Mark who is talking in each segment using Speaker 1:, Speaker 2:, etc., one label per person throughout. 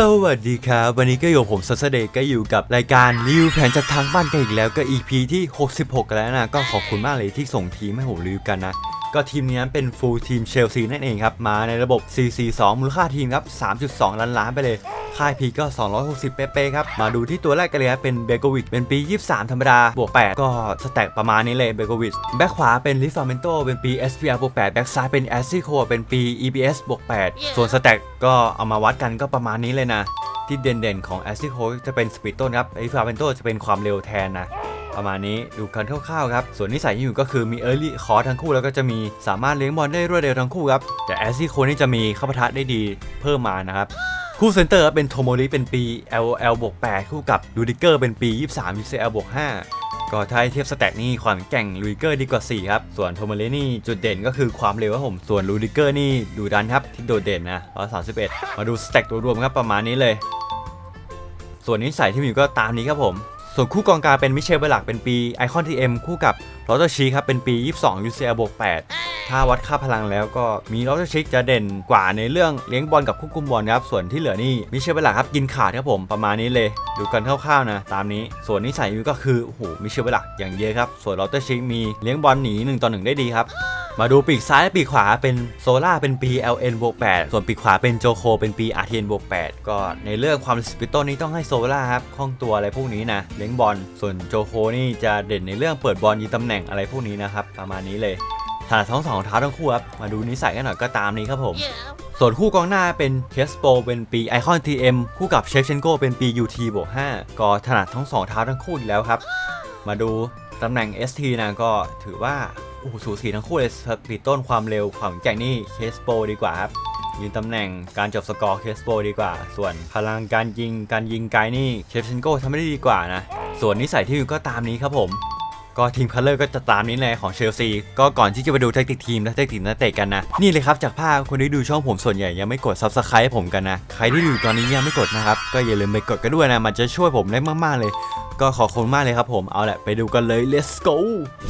Speaker 1: สวัสดีครับ วันนี้ก็อยู่ผมซัสเดย์ก็อยู่กับรายการรีวิวแผนจากทางบ้านกันอีกแล้วก็ EP ที่ 66กันแล้วนะ ก็ขอบคุณมากเลยที่ส่งทีมให้ผมรีวิวกันนะ ก็ทีมนี้นั้นเป็นฟูลทีมเชลซีนั่นเองครับ มาในระบบ 442 มูลค่าทีมครับ 3.2 ล้านล้านไปเลย ค่ายพีก็ 260 เป๊ะๆครับ มาดูที่ตัวแรกกันเลยครับ เป็นเบโกวิชเป็นปี 23 ธรรมดา บวก 8 ก็สแต็กประมาณนี้เลยเบโกวิชแบ็คขวาเป็นลิฟาเมนโตเป็นปี SPR บวก 8 แบ็คซ้ายเป็นแอซิโคเป็นปี EBS บวก 8 ส่วนสแต็กก็เอามาวัดกันก็ประมาณนี้เลยนะที่เด่นๆของแอซิโคจะเป็นสปีดต้นครับลิฟาเมนโตจะเป็นความเร็วแทนนะ ประมาณนี้ดูกันคร่าวๆครับ ส่วนนิสัยที่อยู่ก็คือมีเอ r ร์ลิคอร์ทั้งคู่แล้วก็จะมีสามารถเลี้ยงบอลได้รวดเร็วทั้งคู่ครับ แต่แอซี่โคนี่จะมีเข้าปะทะได้ดีเพิ่มมานะครับคู่เซนเตอร์เป็นโทโมริเป็นปี LL บวก8คู่กับลูดิเกอร์เป็นปี 23 UCL บวก5ก็ถ้าให้เทียบสแต็กนี่ความแก่งลูดิเกอร์ดีกว่า 4 ครับ ส่วนโทโมรินี่จุดเด่นก็คือความเร็วครับผม ส่วนลูดิเกอร์นี่ดูดันครับ ที่โดดเด่นนะ131 มาดูสแต็กตัวรวมครับประมาณนี้เลย ส่วนนิสัยที่มีก็ตามนี้ครับผม ส่วนคู่กองกลางเป็นมิเชลเบลักเป็นปีไอคอนทีเอ็มคู่กับลอตเตอร์ชีครับเป็นปี 22 UCL บวก8ถ้าวัดค่าพลังแล้วก็มีลอตเตอร์ชิกจะเด่นกว่าในเรื่องเลี้ยงบอลกับควบคุมบอลครับ ส่วนที่เหลือนี่มิเชลเบลักครับกินขาดครับผมประมาณนี้เลย ดูกันคร่าวๆนะ ตามนี้ ส่วนนิสัยมีก็คือโอ้โหมิเชลเบลักอย่างเยอะครับ ส่วนลอตเตอร์ชิกมีเลี้ยงบอลหนี1ต่อ1ได้ดีครับ มาดูปีกซ้ายและปีกขวาเป็นโซล่าเป็นปี LN บวก8ส่วนปีกขวาเป็นโจโคเป็นปี RTN บวก8ก็ในเรื่องความสปิโต้นี้ต้องให้โซล่าครับคล่องตัวอะไรพวกนี้นะเลี้ยงบอลส่วนโจโคนี่จะเด่นในเรื่องเปิดบอลยิงตำแหน่งอะไรพวกนี้นะครับประมาณนี้เลยถนัดทั้งสองเท้าทั้งคู่ครับมาดูนิสัยกันหน่อยก็ตามนี้ครับผมส่วนคู่กองหน้าเป็นเคสโปเป็นปีไอคอน TM คู่กับเชฟเชนโกเป็นปี UT บวก5ก็ถนัดทั้งสองเท้าทั้งคู่อีกแล้วครับ มาดูตำแหน่ง ST นะก็ถือว่า โอ้โหสูสีทั้งคู่เลยสปีดต้นความเร็วความแกร่งนี่เคสโปดีกว่าครับยืนตำแหน่งการจบสกอร์เคสโปดีกว่า ส่วนพลังการยิงการยิงไกลนี่เชฟเชนโกทำไม่ได้ดีกว่านะ ส่วนนิสัยที่อยู่ก็ตามนี้ครับผม ก็ทีมคัลเลอร์ก็จะตามนี้เลยของเชลซี ก็ก่อนที่จะไปดูแทคติกทีมและแทคติกนักเตะกันนะ นี่เลยครับจากภาพคนที่ดูช่องผมส่วนใหญ่ยังไม่กด Subscribe ผมกันนะ ใครที่ดูตอนนี้ยังไม่กดนะครับ ก็อย่าลืมไปกดกันด้วยนะ มันจะช่วยผมได้มากๆเลย ก็ขอคุณมากเลยครับผมเอาแหละไปดูกันเลย let's go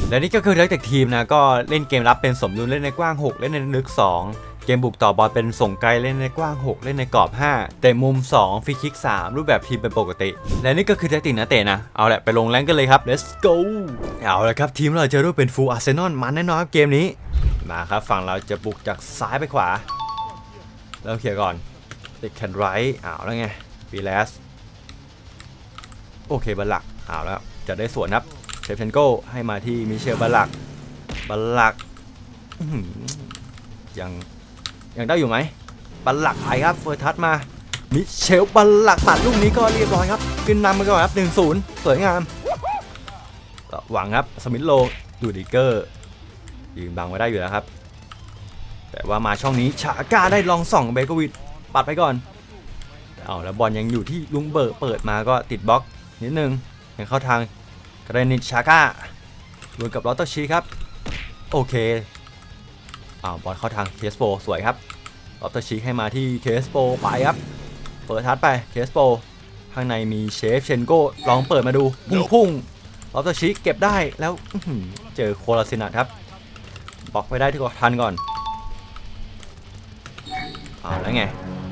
Speaker 1: และนี่ก็คือแทคติกทีมนะก็เล่นเกมรับเป็นสมดุลเล่นในกว้าง 6 เล่นในลึก 2เกมบุกต่อบอลเป็นส่งไกลเล่นในกว้าง 6 เล่นในกรอบ 5 แต่มุม 2 ฟรีคิก 3 รูปแบบทีมเป็นปกติ และนี่ก็คือแทคติกนักเตะนะ เอาแหละไปลงแรงกันเลยครับ let's go เอาละครับ ทีมเราจะรูปเป็นฟูลอาร์เซนอลมันแน่นอนครับเกมนี้ มาครับ ฝั่งเราจะบุกจากซ้ายไปขวา เริ่มเคลียก่อนติดแคนไรท์เอาแล้วไงปีแลส โอเคบัลลักเอาแล้วจะได้สวนครับเชฟเชนโกให้มาที่มิเชลบัลลักบัลลักยังยังได้อยู่ไหมบัลลักไปครับเฟิร์ทัสมามิเชลบัลลักตัดลูกนี้ก็เรียบร้อยครับขึ้นนำไปก่อนครับ1-0สวยงามหวังครับสมิธโลดูดิเกอร์ยืนบังไว้ได้อยู่แล้วครับ แต่ว่ามาช่องนี้ชาก้าได้ลองส่องเบเกอร์วิดปัดไปก่อนเอาแล้วบอลยังอยู่ที่ลุงเบิร์เปิดมาก็ติดบล็อก นิดนึงยังเข้าทางกรนิชาก้าดวลกับลอตเตอร์ชีครับ โอเคอ้าวบอลเข้าทางเคสโปสวยครับลอตเตอร์ชีให้มาที่เคสโปไปครับ เปิดทัดไปเคสโปข้างในมีเชฟเชนโก้ลองเปิดมาดู พุ่งพุ่งลอตเตอร์ชิกเก็บได้แล้วเจอโคลาซินัทครับบล็อกไปได้ที่ก่อทันก่อนเอาแล้วไง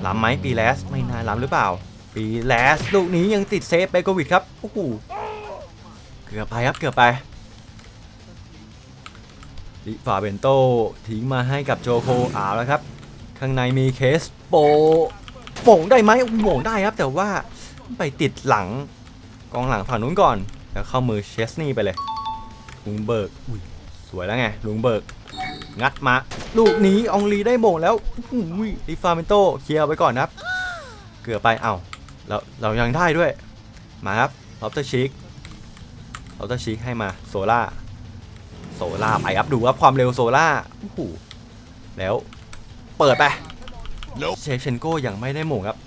Speaker 1: ล้ำไหมปีแลสไม่น่าล้ำหรือเปล่า ปีแลสลูกนี้ยังติดเซฟเบโกวิดครับโอ้โหเกือบไปครับเกือบไปลิฟาเบนโตทิ้งมาให้กับโจโคอาแล้วครับ ข้างในมีเคสโปโป่งได้ไหมโป่งได้ครับ แต่ว่าไปติดหลังกองหลังฝั่งนู้นก่อน แล้วเข้ามือเชสนี่ไปเลยลุงเบิร์กสวยแล้วไงลุงเบิร์กงัดมาลูกนี้องลีได้โมงแล้วอุ้ยดิฟาเมนโตเคลียร์ไว้ก่อนครับ เกือบไปเอ้า เราเรายังได้ด้วย มาครับลอฟเตอร์ชิกลอฟเตอร์ชิกให้มาโซล่าโซล่าไปครับดูว่าความเร็วโซล่าโอ้โหแล้วเปิดไปเชฟเชนโก้ยังไม่ได้โมงครับ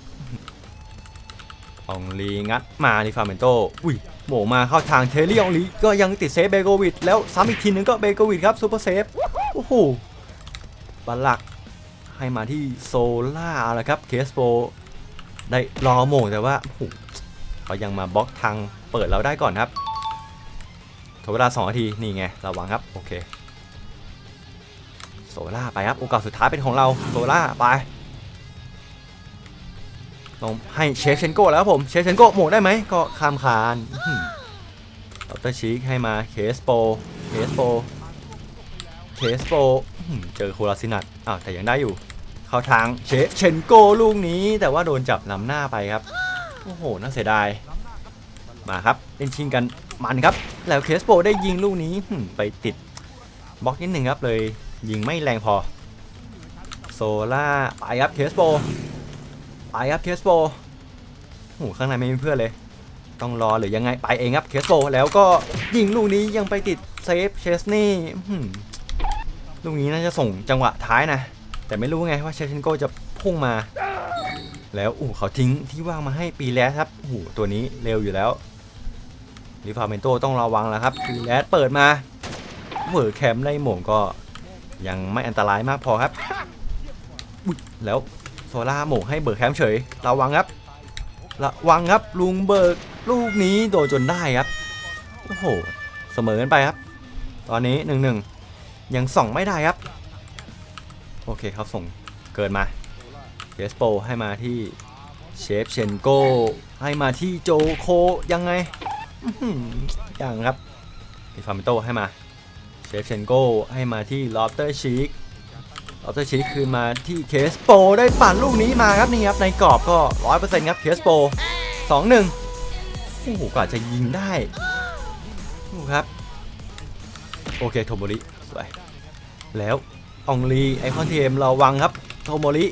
Speaker 1: อองลีงัดมาดิฟาเมนโตอุ้ยโหมมาเข้าทางเทลี่อองลีก็ยังติดเซฟเบโกวิดแล้วซ้ำอีกทีนึงก็เบโกวิดครับซูเปอร์เซฟโอ้โหบัลลักให้มาที่โซล่าแล้วครับเคสโป ได้รอโหมงแต่ว่าเขายังมาบล็อกทางเปิดเราได้ก่อนครับทดเวลา2นาทีนี่ไงระวังครับโอเคโซล่าไปครับโอกาสสุดท้ายเป็นของเราโซล่าไปลองให้เชฟเชนโก้แล้วครับผมเชฟเชนโก้โหมกได้ไหมก็ข้ามคานอื้อหือดรชีกให้มาเคสโปเคสโปเคสโปเจอโคลาซินัทอ้าวแต่ยังได้อยู่ เข้าทางเชเชนโกลูกนี้ แต่ว่าโดนจับนำหน้าไปครับ โอ้โห น่าเสียดาย มาครับเล่นชิงกันมันครับ แล้วเคสโปได้ยิงลูกนี้ไปติดบล็อกนิดหนึ่งครับเลยยิงไม่แรงพอ โซล่าไปครับเคสโปไปครับเคสโปโอ้โหข้างในไม่มีเพื่อนเลยต้องรอหรือยังไงไปเองครับเคสโปแล้วก็ยิงลูกนี้ยังไปติดเซฟเชสนี่ลูกนี้น่าจะส่งจังหวะท้ายนะ แต่ไม่รู้ไงว่าเชฟเชนโกจะพุ่งมา แล้วอู้เขาทิ้งที่ว่างมาให้ปีแลสครับโอ้ตัวนี้เร็วอยู่แล้วลิฟาเมนโตต้องระวังแล้วครับปีแลสเปิดมาเวอร์แคมป์ในหม่งก็ยังไม่อันตรายมากพอครับแล้วโซล่าหม่งให้เบิร์กแคมป์เฉย ระวังครับ ระวังครับลุงเบิร์กลูกนี้โดนจนได้ครับโอ้โหเสมอกันไปครับ ตอนนี้หนึ่งหนึ่งยังส่องไม่ได้ครับ โอเคเขาส่งเกินมาเกสโปให้มาที่เชฟเชนโกให้มาที่โจโคยังไงยังครับอีฟาร์มิโตให้มาเชฟเชนโกให้มาที่ลอฟเตอร์ชีกลอฟเตอร์ชีกคืนมาที่เคสโปได้ปั่นลูกนี้มาครับนี่ครับในกรอบก็ร้อยเปอร์เซ็นต์ครับเคสโปสองหนึ่งโอ้โหกว่าจะยิงได้ดูครับ โอเคโทโมริสวยแล้ว องลีไอคอนเทมเระวังครับ โทโมริ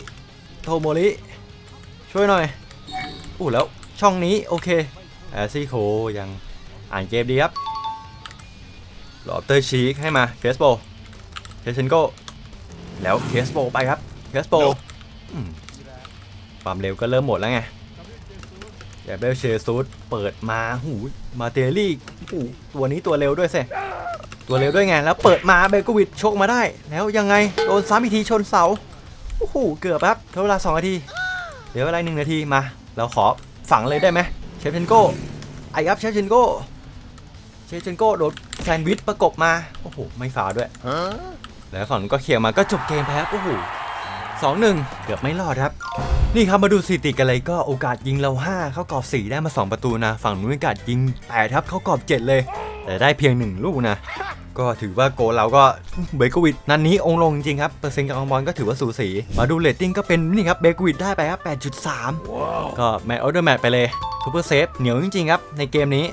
Speaker 1: โทโมริ ช่วยหน่อยอู้แล้วช่องนี้โอเคแอซี่โคยังอ่านเกมดีครับลอบเตอร์ชีกให้มาเคสโปเคสเชนโกแล้วเคสโปไปครับเคสโปความเร็วก็เริ่มหมดแล้วไงแกเบลเชซูดเปิดมาหูมาเตอรี่หูตัวนี้ตัวเร็วด้วยเซ ตัวเร็วด้วยไงแล้วเปิดมาเบลกวิดโชกมาได้ แล้วยังไงโดนซ้ำอีกทีชนเสาโอ้โหเกือบครับเหลือเวลา2นาทีเหลือเวลาหนึ่งนาทีมาเราขอฝังเลยได้ไหมเชฟเชนโก้ไอ้ครับเชฟเชนโก้เชฟเชนโก้โดนแซนวิชประกบมาโอ้โหไม่ฟาด้วยแล้วฝั่งนู้นก็เคลียร์มาก็จบเกมไปครับโอ้โหสองหนึ่งเกือบไม่รอดครับ นี่ครับมาดูสถิติกันเลยก็โอกาสยิงเรา 5 เข้ากรอบ 4 ได้มา 2 ประตูนะ ฝั่งนู้นโอกาสยิง8ครับเข้ากรอบ 7 เลย แต่ได้เพียง 1 ลูกนะ ก็ถือว่าโกลเราก็เบเกอร์วิดนันนี้องค์ลงจริงครับ เปอร์เซ็นต์การบอลก็ถือว่าสูสี มาดูเรตติ้งก็เป็นนี่ครับเบเกอร์วิดได้ไปครับ 8.3 ก็แมตช์ออเดอร์แมตช์ไปเลยซูเปอร์เซฟเหนียวจริงๆครับในเกมนี้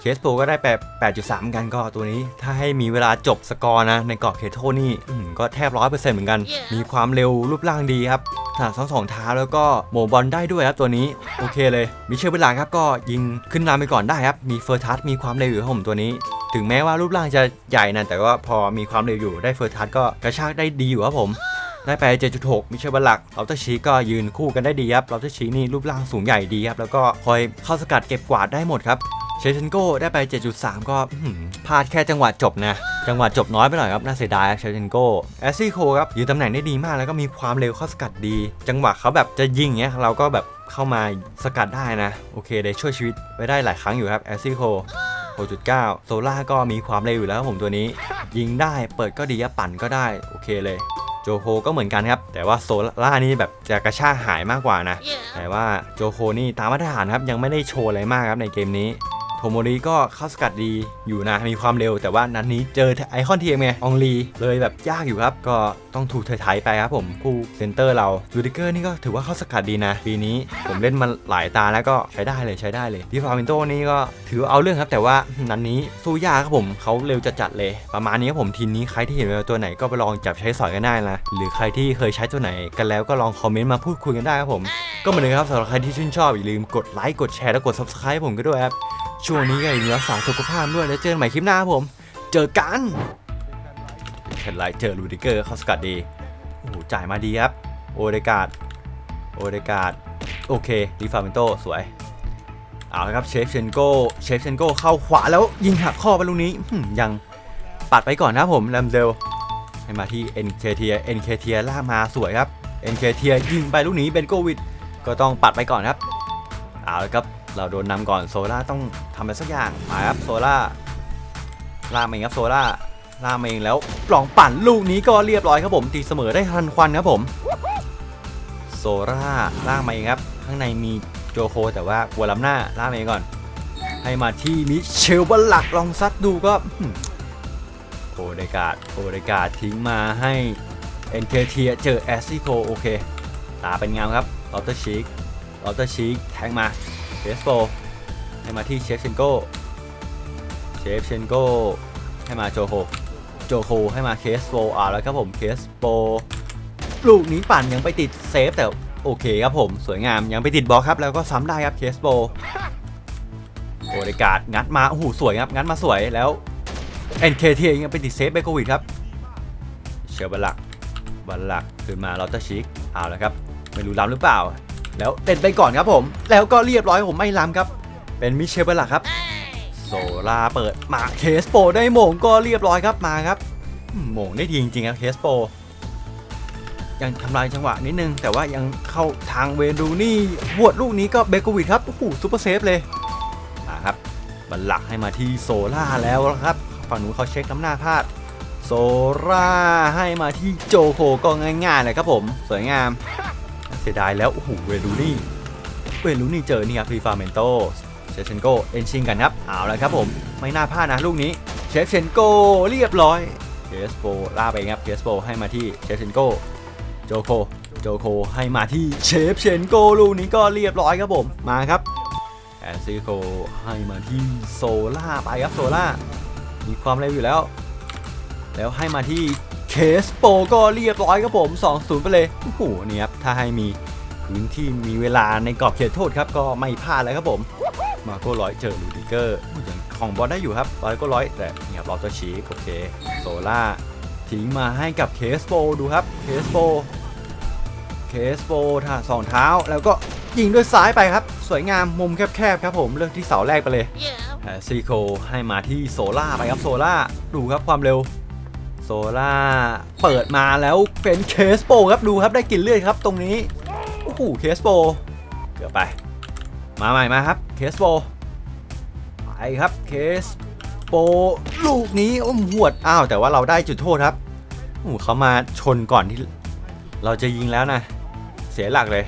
Speaker 1: เคสโปก็ได้แบบ8.3กันก็ตัวนี้ ถ้าให้มีเวลาจบสกอร์นะ ในกรอบเคโทนี่อื้อหือก็แทบ100%เหมือนกัน มีความเร็วรูปร่างดีครับถนัดทั้งสองเท้าแล้วก็โหมบอลได้ด้วยครับตัวนี้โอเคเลย มิเชลเวลาครับก็ยิงขึ้นนำไปก่อนได้ครับ มีเฟอร์ทัสมีความเร็วอยู่ครับผมตัวนี้ ถึงแม้ว่ารูปร่างจะใหญ่นะแต่ว่าพอมีความเร็วอยู่ได้เฟอร์ทัสก็กระชากได้ดีอยู่ครับผมได้ไป 7.6 มิเชลบัลลักลอฟเตอร์ชีก็ยืนคู่กันได้ดีครับลอฟเตอร์ชีนี่รูปร่างสูงใหญ่ดีครับ แล้วก็คอยเข้าสกัดเก็บกวาดได้หมดครับ เชฟเชนโก้ได้ไป 7.3 ก็พลาดแค่จังหวะจบนะ จังหวะจบน้อยไปหน่อยครับ น่าเสียดายครับเชฟเชนโก้แอซซี่โคครับยืนตำแหน่งได้ดีมากแล้วก็มีความเร็วเข้าสกัดดี จังหวะเขาแบบจะยิงเงี้ยเราก็แบบเข้ามาสกัดได้นะ โอเคได้ช่วยชีวิตไว้ได้หลายครั้งอยู่ครับแอซี่โค 6.9 โซล่าก็มีความเร็วอยู่แล้วผมตัวนี้ ยิงได้เปิดก็ดีปั่นก็ได้ โอเคเลย โจโคก็เหมือนกันครับ แต่ว่าโซล่านี่แบบจะกระชากหายมากกว่านะ แต่ว่าโจโคนี่ตามมาตรฐานครับยังไม่ได้โชว์อะไรมากครับในเกมนี้ โทโมริก็เข้าสกัดดีอยู่นะ มีความเร็วแต่ว่านัดนนี้เจอไอคอนทีมไงอองลีเลยแบบยากอยู่ครับ ก็ต้องถูกเทไทยไปครับผมคู่เซนเตอร์เรายูดิเกอร์นี่ก็ถือว่าเข้าสกัดดีนะ ปีนี้ผมเล่นมาหลายตาแล้วก็ใช้ได้เลยใช้ได้เลยดิฟาวินโตนี่ก็ถือว่าเอาเรื่องครับ แต่ว่านัดนนี้สู้ยากครับผมเขาเร็วจะจัดเลย ประมาณนี้ครับผมทีมนี้ใครที่เห็นตัวไหนก็ไปลองจับใช้สอยกันได้นะหรือใครที่เคยใช้ตัวไหนกันแล้วก็ลองคอมเมนต์มาพูดคุยกันได้ครับผมก็เหมือนเดิมครับสำหรับใครที่ชื่นชอบอย่าลืมกดไลค์กดแชร์และกด subscribe ผมก็ด้วยครับ ช่วงนี้ก็อย่าลืมรักษาสุขภาพด้วยแล้วเจอกันใหม่คลิปหน้าครับผม เจอกันเห็นไรเจอลูดิเกอร์เขาสกัดดีโอ้โหจ่ายมาดีครับ โอเดกาดโอเดกาดโอเคดีฟาเมนโตสวยเอาละครับเชฟเชนโกเชฟเชนโกเข้าขวาแล้วยิงหักข้อไปลูกนี้ยังปัดไปก่อนนะผมแรมเดลให้มาที่ NK เคเทีย NK เคเทียล่ามาสวยครับ NK เทียยิงไปลูกนี้เบนโกวิดก็ต้องปัดไปก่อนครับเอาละครับ เราโดนนำก่อนโซล่าต้องทำอะไรสักอย่างมาครับโซล่าล่ามาเองครับโซล่าล่ามาเองแล้วปล่องปั่นลูกนี้ก็เรียบร้อยครับผมตีเสมอได้ทันควันครับผมโซล่าล่ามาเองครับ ข้างในมีโจโคแต่ว่ากลัวล้ำหน้าล่ามาเมก่อน ให้มาที่มิเชลบัลลักลองซัดดูก็โอเดกาดโอเดกาดทิ้งมาให้ NKT เจอแอสซิโคโอเค ตาเป็นงามครับลอตเตอร์ชิกลอตเตอร์ชิกแทงมา เชสโปให้มาที่เชฟเชนโกเชฟเชนโกให้มาโจโคโจโคให้มาเคสโปอ่าแล้วครับผมเคสโปลูกนี้ปั่นยังไปติดเซฟแต่โอเคครับผมสวยงามยังไปติดบล็อกครับแล้วก็ซ้ำได้ครับเคสโปโอเดกาดงัดมาโอ้โหสวยครับงัดมาสวยแล้ว NKT ยังไปติดเซฟเบโกวิดครับเชลบัลลักบัลลักขึ้นมาลอตเตอร์ชิกเอาแล้วครับไม่รู้ล้ำหรือเปล่า แล้วเด่นไปก่อนครับผม แล้วก็เรียบร้อยผมไม่ล้ำครับ เป็นมิเชลบัลลักครับ โซล่าเปิดมาเคสโปได้โหมงก็เรียบร้อยครับมาครับโหมงได้ดีจริงๆครับเคสโปยังทำลายจังหวะนิดนึง แต่ว่ายังเข้าทางเวนดูนี่บวดลูกนี้ก็เบโกวิดครับโอ้โหซูเปอร์เซฟเลยมาครับบัลลักให้มาที่โซล่าแล้วครับฝั่งนู้นเขาเช็คน้ำหน้าพลาดโซล่าให้มาที่โจโคก็ง่ายๆเลยครับผม สวยงาม เสียดายแล้ว โอ้โห เวลูนี่เวลูนี่เจอนี่ครับรีฟาเมนโตเชฟเชนโกเอนชิงกันครับ เอาละครับผม ไม่น่าพลาดนะลูกนี้ เชฟเชนโกเรียบร้อยเคสโปล่าไปครับเคสโปให้มาที่เชฟเชนโกโจโคโจโคให้มาที่เชฟเชนโกลูกนี้ก็เรียบร้อยครับผม มาครับแอนซีโคให้มาที่โซล่าไปครับโซล่ามีความเร็วอยู่แล้ว แล้วให้มาที่ เคสโปก็เรียบร้อยครับผม 2-0 ไปเลย โอ้โหนี่ครับ ถ้าให้มีพื้นที่มีเวลาในกรอบเขตโทษครับ ก็ไม่พลาดแล้วครับผม มาโก้ร้อยเจอลูดิเกอร์ยังของบอลได้อยู่ครับบอลก็ร้อยแต่เนี่ยครับลอตเตอร์ชีโอเค โซล่าทิ้งมาให้กับเคสโปดูครับ เคสโป เคสโปท่าสองเท้าแล้วก็ยิงด้วยซ้ายไปครับ สวยงามมุมแคบๆครับผมเลือกที่เสาแรกไปเลยแอสซีโคให้มาที่โซล่าไปครับโซล่าดูครับความเร็ว โซล่าเปิดมาแล้วเป็นเคสโปครับดูครับได้กลินเลือดครับตรงนี้ โอ้โหเคสโปเกือบไป มาใหม่มาครับเคสโปไปครับเคสโปลูกนี้อ้โหหวดอ้าวแต่ว่าเราได้จุดโทษครับโอ้โหเขามาชนก่อนที่ เราจะยิงแล้วนะ เสียหลักเลย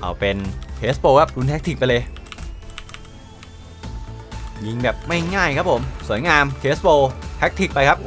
Speaker 1: เอาเป็นเคสโปครับรุนแท็กติกไปเลยยิงแบบไม่ง่ายครับผม สวยงามเคสโป แท็กติกไปครับ